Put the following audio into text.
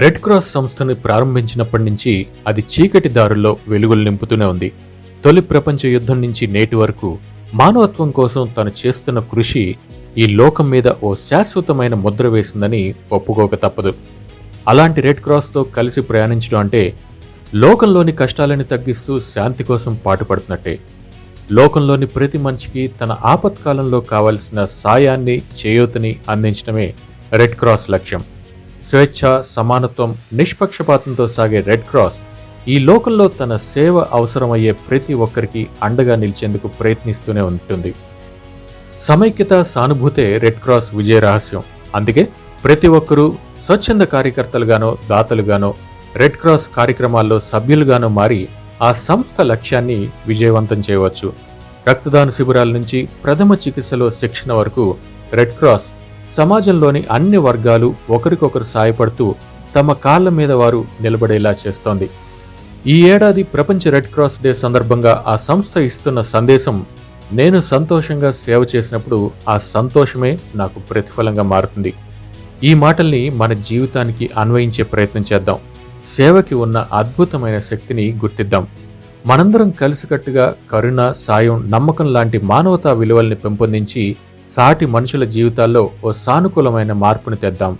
Red cross సంస్థని ప్రారంభించినప్పటి నుంచి అది చీకటి దారుల్లో వెలుగులు నింపుతూనే ఉంది. తొలి ప్రపంచ యుద్ధం నుంచి నేటి వరకు మానవత్వం కోసం తను చేస్తున్న కృషి ఈ లోకం మీద ఓ శాశ్వతమైన ముద్ర వేసిందని ఒప్పుకోక తప్పదు. అలాంటి రెడ్ క్రాస్తో కలిసి ప్రయాణించడం అంటే లోకంలోని కష్టాలని తగ్గిస్తూ శాంతి కోసం పాటుపడుతున్నట్టే. లోకంలోని ప్రతి మనిషికి తన ఆపత్కాలంలో కావలసిన సాయాన్ని చేయూతని అందించడమే రెడ్ క్రాస్ లక్ష్యం. స్వేచ్ఛ సమానత్వం నిష్పక్షపాతంతో సాగే రెడ్ క్రాస్ ఈ లోకంలో తన సేవ అవసరమయ్యే ప్రతి ఒక్కరికి అండగా నిలిచేందుకు ప్రయత్నిస్తూనే ఉంటుంది. సమైక్యత సానుభూతే రెడ్ క్రాస్ విజయ రహస్యం. అందుకే ప్రతి ఒక్కరూ స్వచ్ఛంద కార్యకర్తలుగానో దాతలుగానో రెడ్ క్రాస్ కార్యక్రమాల్లో సభ్యులుగానో మారి ఆ సంస్థ లక్ష్యాన్ని విజయవంతం చేయవచ్చు. రక్తదాన శిబిరాల నుంచి ప్రథమ చికిత్సలో శిక్షణ వరకు రెడ్ క్రాస్ సమాజంలోని అన్ని వర్గాలు ఒకరికొకరు సాయపడుతూ తమ కాళ్ళ మీద వారు నిలబడేలా చేస్తోంది. ఈ ఏడాది ప్రపంచ రెడ్ క్రాస్ డే సందర్భంగా ఆ సంస్థ ఇస్తున్న సందేశం నేను సంతోషంగా సేవ చేసినప్పుడు ఆ సంతోషమే నాకు ప్రతిఫలంగా మారుతుంది. ఈ మాటల్ని మన జీవితానికి అన్వయించే ప్రయత్నం చేద్దాం. సేవకి ఉన్న అద్భుతమైన శక్తిని గుర్తిద్దాం. మనందరం కలిసికట్టుగా కరుణ సాయం నమ్మకం లాంటి మానవతా విలువల్ని పెంపొందించి సాటి మనుషుల జీవితాల్లో ఓ సానుకూలమైన మార్పుని తెద్దాం.